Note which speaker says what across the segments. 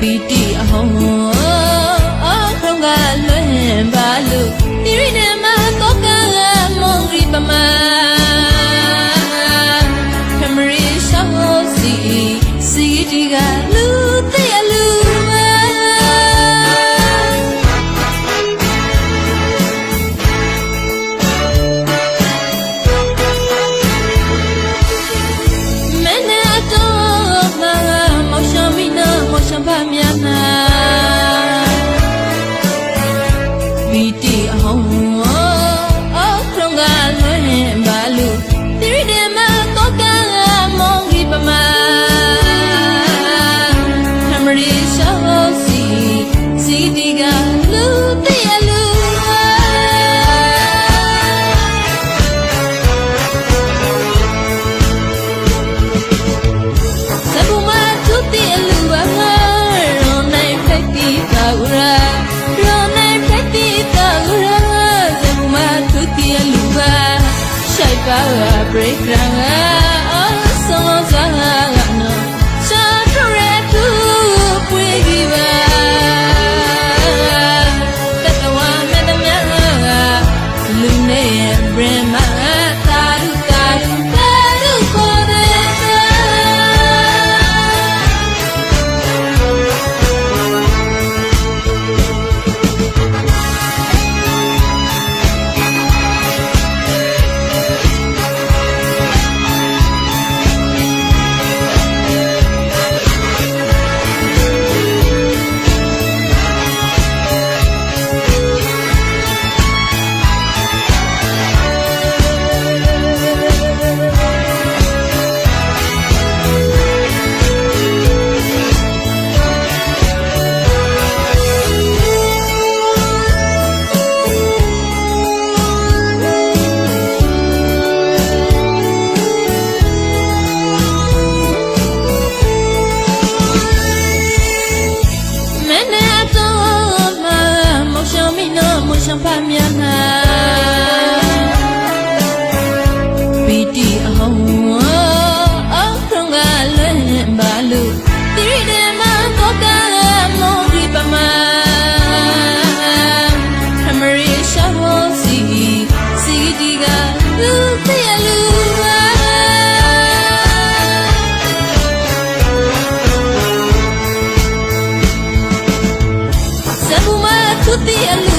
Speaker 1: ပီတိအဟောင်းအခရုံကလွင်ပါလို့ဒီရင်းမှာတော့ကမောင်ရီပမာ kawa break ranga all so zanga no cha thore tu pwe gi ba tatwa me
Speaker 2: na mya lu ne brema ပီတီအဟောင်းအောက်ထုံကလွဲ့ပါလို့တိရီမာကောကလ
Speaker 3: မောဒီပမာအမရီရှာဝစီစီဒီကလူသိရလူစဘူမသူ
Speaker 2: တိအလူ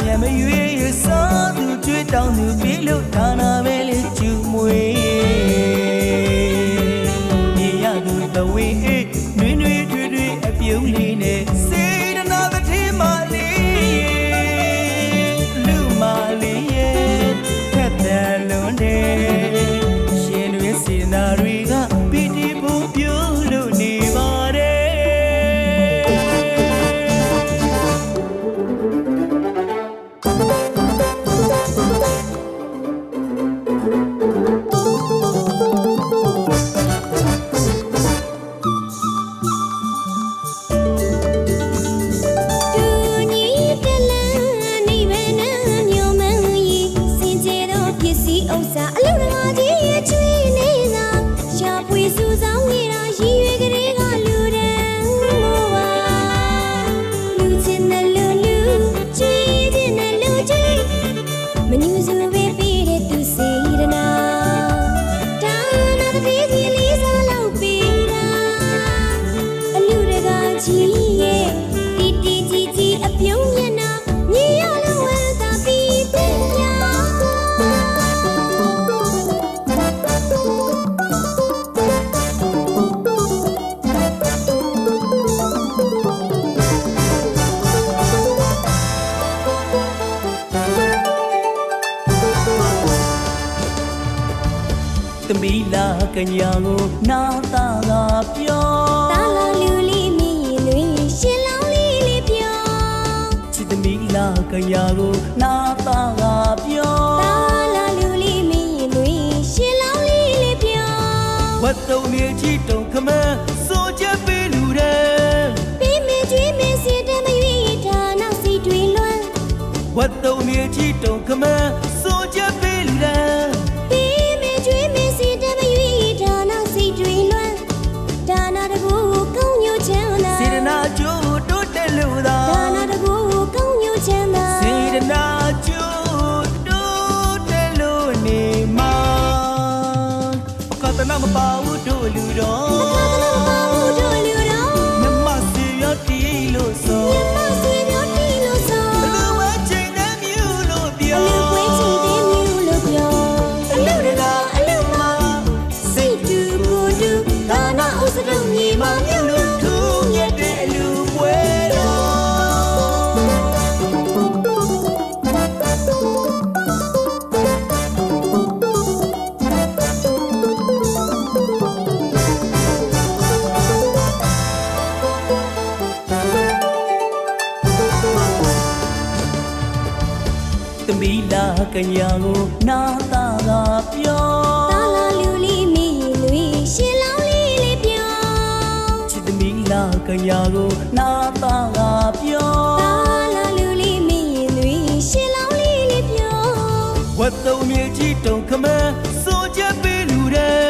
Speaker 2: မြန်မရွေးရစားသူကြွေးတောင်းသူပြေလို့ဌာနပဲ လာကညာကိုနာတာကပြော
Speaker 3: တာလာလူလေးမင်းရင်တွေရှင်လောင်းလေးလေးပြော
Speaker 2: ဝတ်တုံမြေကြီးတုံခမန်းစိုးချက်ပေးလူတဲ့
Speaker 3: ပေးမကျွေးမစီတမရွေဒါနောက်စီတွေလွမ်း
Speaker 2: ဝတ်တုံမြေကြီးတုံခမ က
Speaker 3: ညာ
Speaker 2: ကို
Speaker 3: နာတာက
Speaker 2: ပြောတာလာ
Speaker 3: လူ
Speaker 2: လေး
Speaker 3: မင်းရင်တွေရှင်လောင်းလေးလေးပြော
Speaker 2: ချစ်သမီးလာကညာကိုနာတာကပြော
Speaker 3: တာလာလူလေးမင်းရင်တွေရှင်လောင်းလေးလေးပြော
Speaker 2: ဝတ်တုံမြေကြီးတုံခမန်းစိုးချက်ပေးလူတဲ့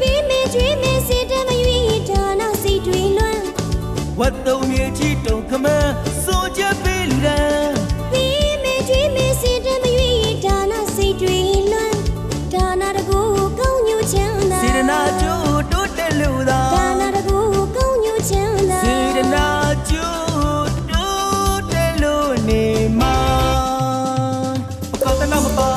Speaker 3: ပေးမကျွေးမစီတမရွေဒါနောက်စီတွေလွမ်း
Speaker 2: ဝတ်တုံမြေကြီးတုံခမန်းစိုးချက်ပေးလူတဲ့
Speaker 3: က